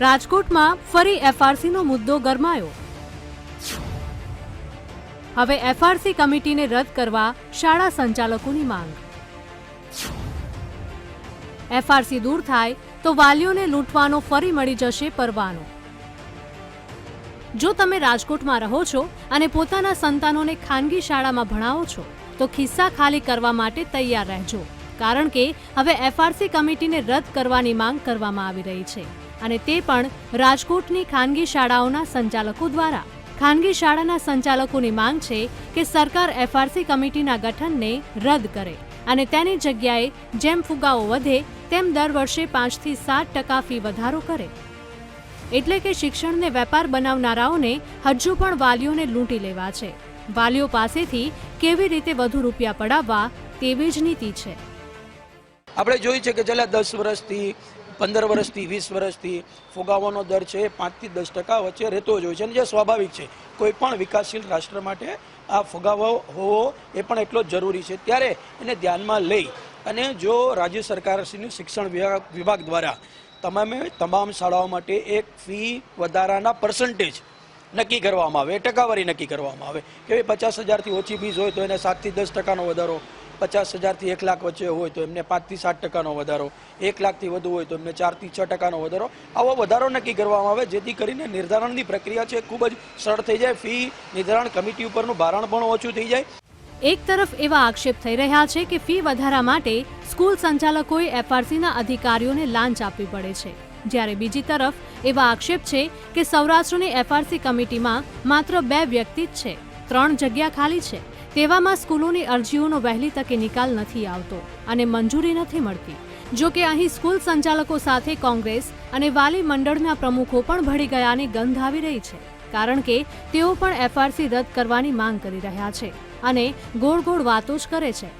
રાજકોટમાં ફરી એફઆરસીનો મુદ્દો ગરમાયો. હવે એફઆરસી કમિટીને રદ કરવા શાળા સંચાલકોની માંગ. એફઆરસી દૂર થાય તો વાલીઓને લૂંટવાનો ફરી મળી જશે પરવાનો. જો તમે રાજકોટમાં રહો છો અને પોતાના સંતાનોને ખાનગી શાળામાં ભણાવો છો, તો ખિસ્સા ખાલી કરવા માટે તૈયાર રહેજો. કારણ કે હવે એફઆરસી કમિટીને રદ કરવાની માંગ કરવામાં આવી રહી છે અને તે પણ રાજકોટની ખાનગી શાળાઓના સંચાલકો દ્વારા. ખાનગી શાળાના સંચાલકોની માંગ છે કે સરકાર એફઆરસી કમિટીના ગઠનને રદ કરે અને તેની જગ્યાએ જેમ ફુગાવો વધે, તેમ દર વર્ષે પાંચથી સાત ટકા ફી વધારો કરે. એટલે કે શિક્ષણને વેપાર બનાવનારાઓને હજુ પણ વાલીઓને લૂંટી લેવા છે. વાલીઓ પાસેથી કેવી રીતે વધુ રૂપિયા પડાવવા, તેવી જ નીતિ છે. આપણે જોયું છે કે છેલ્લા દસ વર્ષથી, પંદર વર્ષથી, વીસ વર્ષથી ફુગાવાનો દર છે, પાંચથી દસ ટકા વચ્ચે રહેતો જ હોય છે. અને જે સ્વાભાવિક છે, કોઈ પણ વિકાસશીલ રાષ્ટ્ર માટે આ ફુગાવો હોવો એ પણ એટલો જ જરૂરી છે. ત્યારે એને ધ્યાનમાં લઈ અને જો રાજ્ય સરકારશ્રીનું શિક્ષણ વિભાગ દ્વારા તમામે તમામ શાળાઓ માટે એક ફી વધારાના પર્સન્ટેજ નક્કી કરવામાં આવે, ટકાવારી નક્કી કરવામાં આવે. કે પચાસ હજારથી ઓછી ફીસ હોય તો એને સાતથી દસ ટકાનો વધારો પચાસ હજારથી એક લાખ વચ્ચે હોય તો એમને પાંચથી સાત ટકાનો વધારો, એક લાખથી વધુ હોય તો એમને ચારથી છ ટકાનો વધારો. આવો વધારો નક્કી કરવામાં આવે, જેથી કરીને નિર્ધારણની પ્રક્રિયા છે ખૂબ જ સરળ થઈ જાય. ફી, નિર્ધારણ કમિટી ઉપરનું ભારણ પણ ઓછું થઈ જાય. એક તરફ એવા આક્ષેપ થઈ રહ્યા છે કે ફી વધારા માટે સ્કૂલ સંચાલકોએ એફઆરસીના અધિકારીઓને લાંચ આપવી પડે છે. જ્યારે બીજી તરફ એવા આક્ષેપ છે કે સૌરાષ્ટ્રની એફઆરસી કમિટીમાં માત્ર બે વ્યક્તિ જ છે. ત્રણ જગ્યા ખાલી છે. તેવામાં સ્કૂલોની અરજીઓનો વહેલી તકે નિકાલ નથી આવતો અને મંજૂરી નથી મળતી. જો કે અહીં સ્કૂલ સંચાલકો સાથે કોંગ્રેસ અને વાલી મંડળના પ્રમુખો પણ ભળી ગયાની ગંધ આવી રહી છે, કારણ કે તેઓ પણ એફઆરસી રદ કરવાની માંગ કરી રહ્યા છે અને ગોળ ગોળ વાતો જ કરે છે.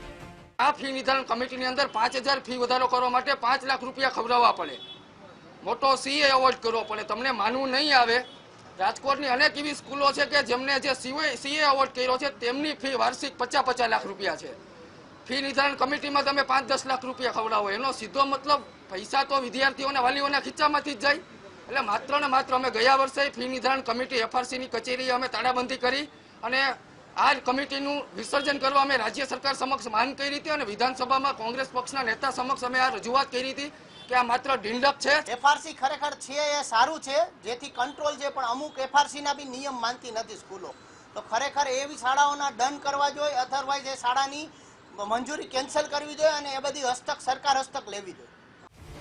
આ ફી નિર્ધારણ કમિટીની અંદર પાંચ હજાર ફી વધારો કરવા માટે પાંચ લાખ રૂપિયા ખવડાવવા પડે. મોટો સીએ અવોઇડ કરવો પડે. તમને માનવું નહીં આવે રાજકોટની અનેક એવી સ્કૂલો છે કે જેમને જે સીએ એવોર્ડ કર્યો છે, તેમની ફી વાર્ષિક પચાસ પચાસ લાખ રૂપિયા છે. ફી નિર્ધારણ કમિટીમાં તમે પાંચ દસ લાખ રૂપિયા ખવડાવો. એનો સીધો મતલબ પૈસા તો વિદ્યાર્થીઓને વાલીઓના ખીચામાંથી જ જાય. એટલે માત્ર ને માત્ર અમે ગયા વર્ષે ફી નિર્ધારણ કમિટી એફઆરસીની કચેરી અમે તાળાબંધી કરી અને આ કમિટીનું વિસર્જન કરવા અમે રાજ્ય સરકાર સમક્ષ માંગ કરી હતી અને વિધાનસભામાં કોંગ્રેસ પક્ષના નેતા સમક્ષ અમે આ રજૂઆત કરી હતી કે આ માત્ર ઢીંડક છે. એફઆરસી ખરેખર છે એ સારું છે જેથી કંટ્રોલ છે પણ અમુક એફઆરસીના બી નિયમ માનતી નથી સ્કૂલો. તો ખરેખર એવી શાળાઓના દંડ કરવા જોઈએ અધરવાઇઝ એ શાળાની મંજૂરી કેન્સલ કરવી જોઈએ અને એ બધી હસ્તક સરકાર હસ્તક લેવી જોઈએ.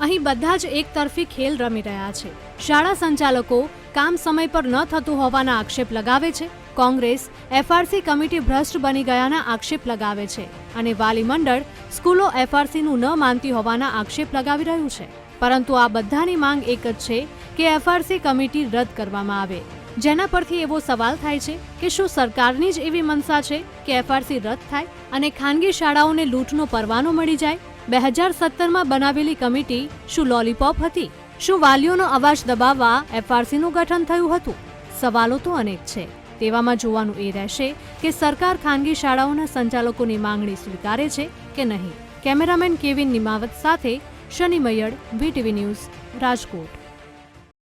અહીં બધા જ એક તરફી ખેલ રમી રહ્યા છે. શાળા સંચાલકો કામ સમય પર ન થતું હોવાના આક્ષેપ લગાવે છે. કોંગ્રેસ, એફઆરસી કમિટી ભ્રષ્ટ બની ગયાના આક્ષેપ લગાવે છે અને વાલી મંડળ સ્કૂલો એફઆરસીનું ન માનતી હોવાના આક્ષેપ લગાવી રહ્યું છે. પરંતુ આ બધાની માંગ એક જ છે કે એફઆરસી કમિટી રદ કરવામાં આવે. જેના પરથી એવો સવાલ થાય છે કે શું સરકારની જ એવી મનસા છે કે એફઆરસી રદ થાય અને ખાનગી શાળાઓને લૂંટનો પરવાનો મળી જાય? બે હજાર સત્તરમાં બનાવેલી કમિટી શું લોલીપોપ હતી? શું વાલીઓનો અવાજ દબાવવા એફઆરસીનું ગઠન થયું હતું? સવાલો તો અનેક છે. તેવામાં જોવાનું એ રહેશે કે સરકાર ખાનગી શાળાઓના સંચાલકોની માંગણી સ્વીકારે છે કે નહીં. કેમેરામેન કેવિન નિમાવત સાથે શનિ મયડ, વીટીવી ન્યૂઝ, રાજકોટ.